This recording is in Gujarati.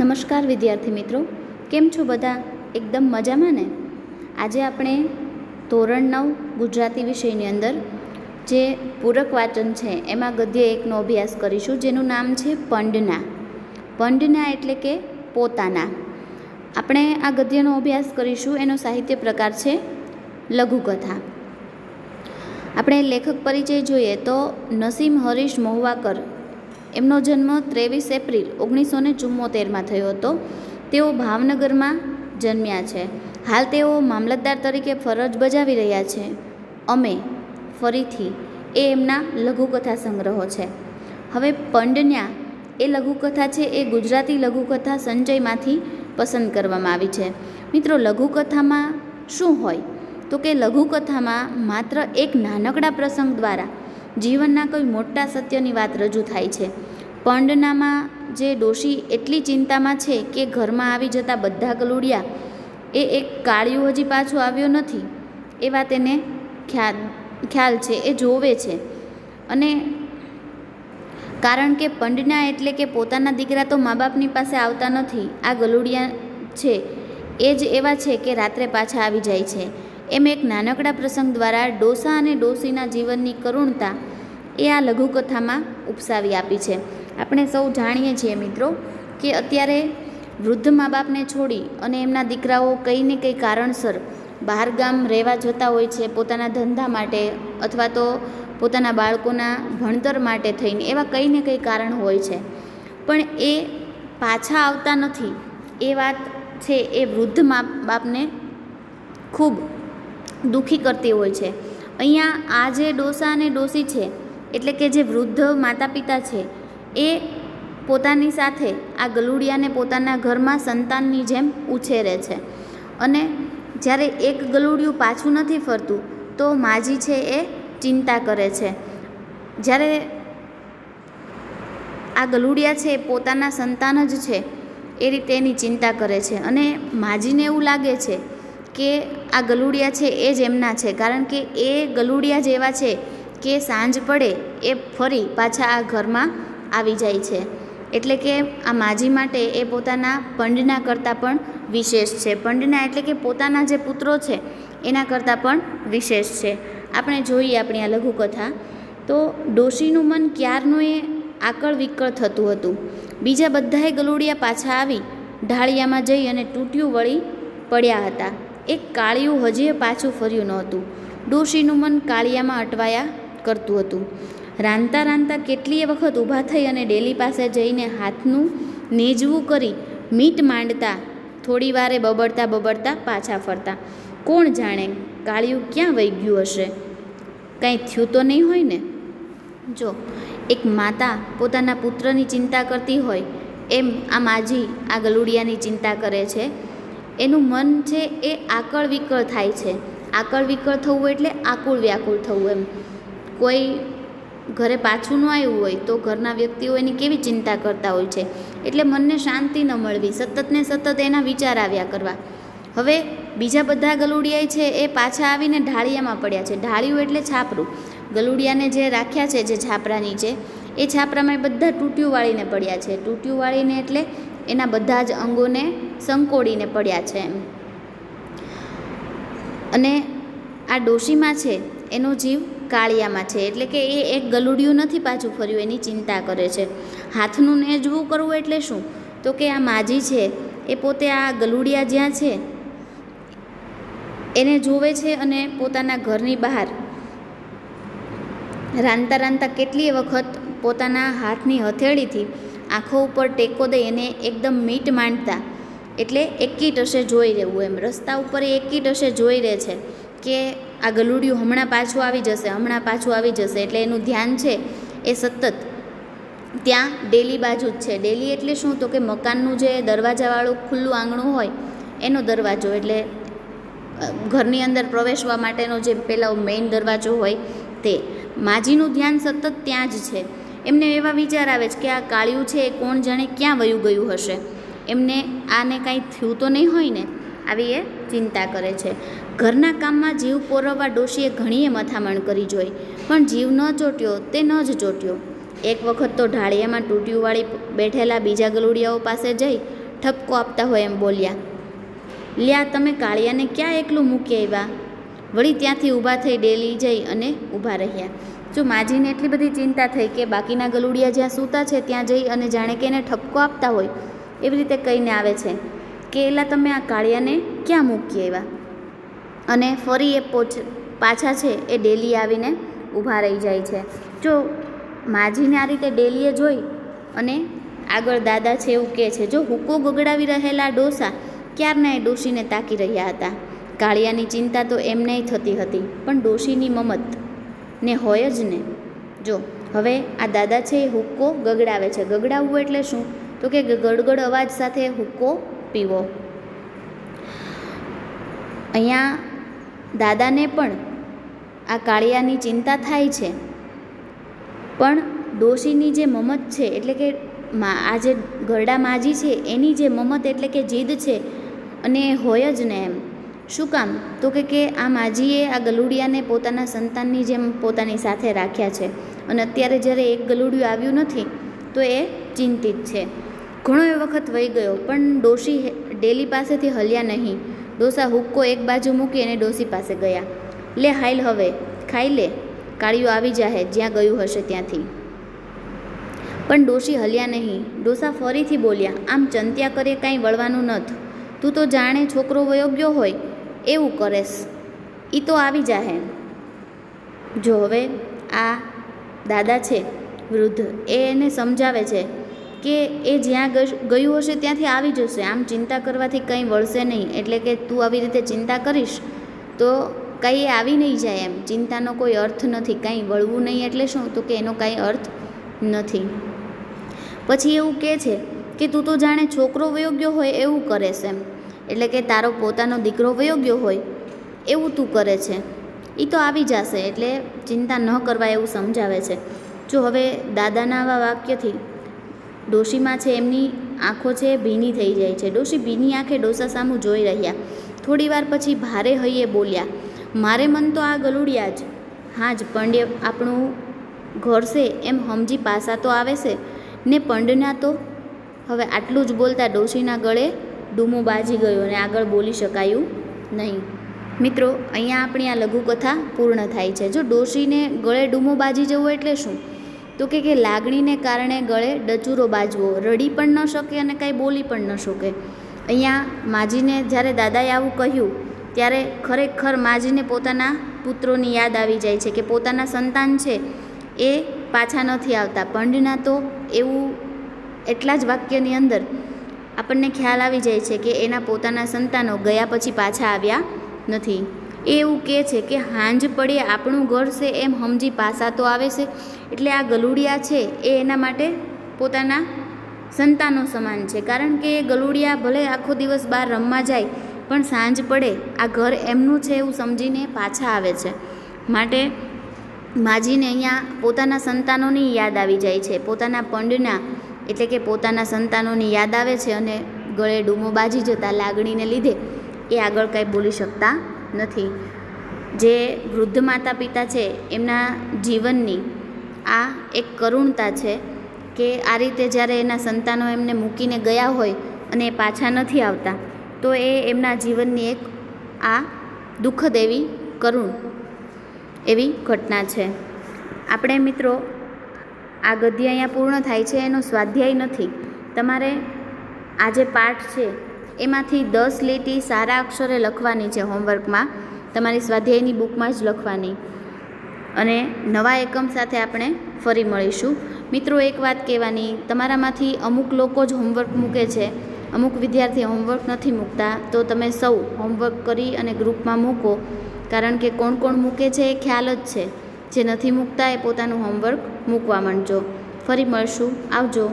નમસ્કાર વિદ્યાર્થી મિત્રો, કેમ છો બધા? એકદમ મજામાં ને? આજે આપણે ધોરણ નવ ગુજરાતી વિષયની અંદર જે પૂરક વાચન છે, એમાં ગદ્ય એકનો અભ્યાસ કરીશું, જેનું નામ છે પંડના. પંડના એટલે કે પોતાના. આપણે આ ગદ્યનો અભ્યાસ કરીશું, એનો સાહિત્ય પ્રકાર છે લઘુકથા. આપણે લેખક પરિચય જોઈએ તો નસીમ હરીશ મહુવાકર એમનો જન્મ ત્રેવીસ એપ્રિલ ઓગણીસો ને ચુમ્મોતેરમાં થયો હતો. તેઓ ભાવનગરમાં જન્મ્યા છે. હાલ તેઓ મામલતદાર તરીકે ફરજ બજાવી રહ્યા છે. અમે ફરીથી એ એમના લઘુકથા સંગ્રહો છે. હવે પંડન્યા એ લઘુકથા છે એ ગુજરાતી લઘુકથા સંચયમાંથી પસંદ કરવામાં આવી છે. મિત્રો, લઘુકથામાં શું હોય? તો કે લઘુકથામાં માત્ર એક નાનકડા પ્રસંગ દ્વારા જીવનના કોઈ મોટા સત્યની વાત રજૂ થાય છે. પંડનામાં જે ડોશી એટલી ચિંતામાં છે કે ઘરમાં આવી જતા બધા ગલુડિયા એ એક કાળિયું હજી પાછું આવ્યો નથી એ વાત એને ખ્યાલ ખ્યાલ છે, એ જોવે છે. અને કારણ કે પંડના એટલે કે પોતાના દીકરા તો મા બાપની પાસે આવતા નથી, આ ગલુડિયા છે, એ જ એવા છે કે રાત્રે પાછા આવી જાય છે. એમ એક નાનકડા પ્રસંગ દ્વારા ડોસા અને ડોસીના જીવનની કરુણતા એ આ લઘુકથામાં ઉપસાવી આપી છે. આપણે સૌ જાણીએ છીએ મિત્રો કે અત્યારે વૃદ્ધ મા બાપને છોડી અને એમના દીકરાઓ કંઈ ને કંઈ કારણસર બહાર ગામ રહેવા જતા હોય છે પોતાના ધંધા માટે અથવા તો પોતાના બાળકોના ભણતર માટે થઈને એવા કંઈ ને કંઈ કારણ હોય છે. પણ એ પાછા આવતા નથી. એ વાત છે એ વૃદ્ધ મા બાપને ખૂબ દુઃખી કરતી હોય છે. અહીંયા આ જે ડોસા અને ડોસી છે, એટલે કે જે વૃદ્ધ માતા પિતા છે, એ પોતાની સાથે આ ગલુડિયાને પોતાના ઘરમાં સંતાનની જેમ ઉછેરે છે. અને જ્યારે એક ગલુડિયું પાછું નથી ફરતું, તો માજી છે એ ચિંતા કરે છે. જ્યારે આ ગલુડિયા છે પોતાના સંતાન જ છે, એ રીતે એની ચિંતા કરે છે. અને માજીને એવું લાગે છે કે આ ગલુડિયા છે એ જ એમના છે. કારણ કે એ ગલુડિયા જેવા છે કે સાંજ પડે એ ફરી પાછા આ ઘરમાં આવી જાય છે. એટલે કે આ માજી માટે એ પોતાના પંડના કરતાં પણ વિશેષ છે. પંડના એટલે કે પોતાના જે પુત્રો છે, એના કરતાં પણ વિશેષ છે. આપણે જોઈએ આપણી આ લઘુકથા. તો ડોશીનું મન ક્યારનું એ આકળ વિકળ થતું હતું? બીજા બધાએ ગલુડિયા પાછા આવી ઢાળિયામાં જઈ અને તૂટ્યું વળી પડ્યા હતા. એક કાળિયું હજીય પાછું ફર્યું નહોતું. ડોશીનું મન કાળિયામાં અટવાયા કરતું હતું. રાંધતા રાંધતા કેટલીય વખત ઊભા થઈ અને ડેલી પાસે જઈને હાથનું નેજવું કરી મીટ માંડતા, થોડી વારે બબડતા બબડતા પાછા ફરતા. કોણ જાણે કાળિયું ક્યાં વહી ગયું હશે? કાંઈ થયું તો નહીં હોય ને? જો, એક માતા પોતાના પુત્રની ચિંતા કરતી હોય, એમ આ માજી આ ગલુડિયાની ચિંતા કરે છે. એનું મન છે એ આકળ વિકળ થાય છે. આકળ વિકળ થવું એટલે આકુળ વ્યાકુળ થવું એમ. કોઈ ઘરે પાછું ન આવ્યું હોય તો ઘરના વ્યક્તિઓ એની કેવી ચિંતા કરતા હોય છે? એટલે મનને શાંતિ ન મળવી, સતત ને સતત એના વિચાર આવ્યા કરવા. હવે બીજા બધા ગલુડિયા છે એ પાછા આવીને ઢાળિયામાં પડ્યા છે. ઢાળિયું એટલે છાપરું. ગલુડિયાને જે રાખ્યા છે, જે છાપરા નીચે એ છાપરામાં બધા તૂટ્યું વાળીને પડ્યા છે. તૂટ્યું વાળીને એટલે એના બધા જ અંગોને સંકોડીને પડ્યા છે એમ. અને આ ડોશીમાં છે, એનો જીવ કાળિયામાં છે, એટલે કે એ એક ગલુડિયું નથી પાછું ફર્યું, એની ચિંતા કરે છે. હાથનું નેજવું કરવું એટલે શું? તો કે આ માજી છે, એ પોતે આ ગલુડિયા જ્યાં છે, એને જોવે છે અને પોતાના ઘરની બહાર રાંધતા રાંધતા કેટલીય વખત પોતાના હાથની હથેળીથી આંખો ઉપર ટેકો દઈ એને એકદમ મીટ માંડતા. એટલે એકી ટશે જોઈ રહેવું એમ. રસ્તા ઉપર એ એકી ટશે જોઈ રહે છે કે આ ગલુડિયું હમણાં પાછું આવી જશે, હમણાં પાછું આવી જશે. એટલે એનું ધ્યાન છે એ સતત. ત્યાં ડેલી બાજુ જ છે. ડેલી એટલે શું? તો કે મકાનનું જે દરવાજાવાળું ખુલ્લું આંગણું હોય, એનો દરવાજો. એટલે ઘરની અંદર પ્રવેશવા માટેનો જે પેલો મેઇન દરવાજો હોય તે. માજીનું ધ્યાન સતત ત્યાં જ છે. એમને એવા વિચાર આવે છે કે આ કાળિયું છે, એ કોણ જાણે ક્યાં વયું ગયું હશે? એમને આને કાંઈ થયું તો નહીં હોય ને? આવી એ ચિંતા કરે છે. ઘરના કામમાં જીવ પોરવવા ડોશીએ ઘણીએ મથામણ કરી જોઈ, પણ જીવ ન ચોટ્યો, તે ન જ ચોટ્યો. એક વખત તો ઢાળિયામાં ટૂંટિયું વાળી બેઠેલા બીજા ગલુડિયાઓ પાસે જઈ ઠપકો આપતા હોય એમ બોલ્યા, લ્યા, તમે કાળિયાને ક્યાં એકલું મૂકી આવ્યા? વળી ત્યાંથી ઊભા થઈ ડેલી જઈ અને ઊભા રહ્યા. જો માજીને એટલી બધી ચિંતા થઈ કે બાકીના ગલુડિયા જ્યાં સૂતા છે ત્યાં જઈ અને જાણે કે એને ઠપકો આપતા હોય, એવી રીતે કહીને આવે છે, કે એલા તમે આ કાળિયાને ક્યાં મૂકી એવા અને ફરી એ પોચ પાછા છે એ ડેલી આવીને ઊભા રહી જાય છે. જો માજીને આ રીતે ડેલીએ જોઈ અને આગળ દાદા છે એવું કહે છે, જો હુક્કો ગગડાવી રહેલા ડોસા ક્યારના એ ડોશીને તાકી રહ્યા હતા? કાળિયાની ચિંતા તો એમને થતી હતી, પણ ડોશીની મમત ને હોય જ ને. જો, હવે આ દાદા છે એ હુક્કો ગગડાવે છે. ગગડાવવું એટલે શું? તો કે ગડગડ અવાજ સાથે હુક્કો પીવો. અહીંયા દાદાને પણ આ કાળિયાની ચિંતા થાય છે. પણ ડોશીની જે મમત છે, એટલે કે મા, આ જે ગરડા માજી છે, એની જે મમત એટલે કે જીદ છે, અને હોય જ ને એમ. શું કામ? તો કે કે આ માજીએ આ ગલુડિયાને પોતાના સંતાનની જેમ પોતાની સાથે રાખ્યા છે અને અત્યારે જ્યારે એક ગલુડિયું આવ્યું નથી, તો એ ચિંતિત છે. ઘણો એ વખત વહી ગયો, પણ ડોશી ડેલી પાસેથી હલ્યા નહીં. ડોસા હુક્કો એક બાજુ મૂકી અને ડોસી પાસે ગયા. લે હાઈલ હવે, ખાઈ લે. કાળિયું આવી જાહે, જ્યાં ગયું હશે ત્યાંથી. પણ ડોશી હલ્યા નહીં. ડોસા ફરીથી બોલ્યા, આમ ચંત્યા કરે કાંઈ વળવાનું નથ. તું તો જાણે છોકરો વયો ગયો હોય એવું કરેશ. એ તો આવી જાહે. જો હવે આ દાદા છે, વૃદ્ધ, એ એને સમજાવે છે કે એ જ્યાં ગયું હશે ત્યાંથી આવી જશે. આમ ચિંતા કરવાથી કંઈ વળશે નહીં. એટલે કે તું આવી રીતે ચિંતા કરીશ તો કંઈ આવી નહીં જાય એમ. ચિંતાનો કોઈ અર્થ નથી. કાંઈ વળવું નહીં એટલે શું? તો કે એનો કાંઈ અર્થ નથી. પછી એવું કહે છે કે તું તો જાણે છોકરો વયો હોય એવું કરે એમ. એટલે કે તારો પોતાનો દીકરો વયો ગયો હોય, એવું તું કરે છે. એ તો આવી જશે, એટલે ચિંતા ન કરવા એવું સમજાવે છે. જો હવે દાદાના આવા વાક્યથી ડોશીમાં છે એમની આંખો છે ભીની થઈ જાય છે. ડોશી ભીની આંખે ડોસા સામું જોઈ રહ્યા. થોડી વાર પછી ભારે હૈયે બોલ્યા, મારે મન તો આ ગલુડિયા જ. હા જ, પંડ્ય આપણું ઘર છે, એમ હમજી પાસા તો આવે છે. ને પંડના તો? હવે આટલું જ બોલતા ડોશીના ગળે ડૂમો બાજી ગયો અને આગળ બોલી શકાયું નહીં. મિત્રો, અહીંયા આપણી આ લઘુકથા પૂર્ણ થાય છે. જો ડોશીને ગળે ડૂમો બાજી જવો એટલે શું? તો કે કે લાગણીને કારણે ગળે ડચુરો બાજવો. રડી પણ ન શકે અને કાંઈ બોલી પણ ન શકે. અહીંયા માજીને જ્યારે દાદાએ આવું કહ્યું, ત્યારે ખરેખર માજીને પોતાના પુત્રોની યાદ આવી જાય છે કે પોતાના સંતાન છે એ પાછા નથી આવતા. પંડના તો એવું એટલા જ વાક્યની અંદર આપણને ખ્યાલ આવી જાય છે કે એના પોતાના સંતાનો ગયા પછી પાછા આવ્યા નથી. એ એવું કહે છે કે હાંજ પડે આપણું ઘર છે એમ સમજી પાસા તો આવે છે, એટલે આ ગલુડિયા છે એ એના માટે પોતાના સંતાનો સમાન છે. કારણ કે ગલુડિયા ભલે આખો દિવસ બહાર રમવા જાય, પણ સાંજ પડે આ ઘર એમનું છે એવું સમજીને પાછા આવે છે. માટે માજીને અહીંયા પોતાના સંતાનોની યાદ આવી જાય છે. પોતાના પંડના એટલે કે પોતાના સંતાનોની યાદ આવે છે અને ગળે ડૂમો બાજી જતા લાગણીને લીધે એ આગળ કાંઈ બોલી શકતા નથી. જે વૃદ્ધ માતા પિતા છે, એમના જીવનની આ એક કરુણતા છે કે આ રીતે જ્યારે એના સંતાનો એમને મૂકીને ગયા હોય અને પાછા નથી આવતા, તો એ એમના જીવનની એક આ દુઃખદ એવી કરુણ એવી ઘટના છે. આપણે મિત્રો આ ગદ્ય અહીંયા પૂર્ણ થાય છે, એનો સ્વાધ્યાય નથી. તમારે આ જે પાઠ છે, એમાંથી દસ લીટી સારા અક્ષરે લખવાની છે હોમવર્કમાં. તમારી સ્વાધ્યાયની બુકમાં જ લખવાની. અને નવા એકમ સાથે આપણે ફરી મળીશું. મિત્રો, એક વાત કહેવાની, તમારામાંથી અમુક લોકો જ હોમવર્ક મૂકે છે. અમુક વિદ્યાર્થી હોમવર્ક નથી મૂકતા, તો તમે સૌ હોમવર્ક કરી અને ગ્રુપમાં મૂકો. કારણ કે કોણ કોણ મૂકે છે એ ખ્યાલ જ છે. જે નથી મૂકતા એ પોતાનું હોમવર્ક મૂકવા માંડજો. ફરી મળશું. આવજો.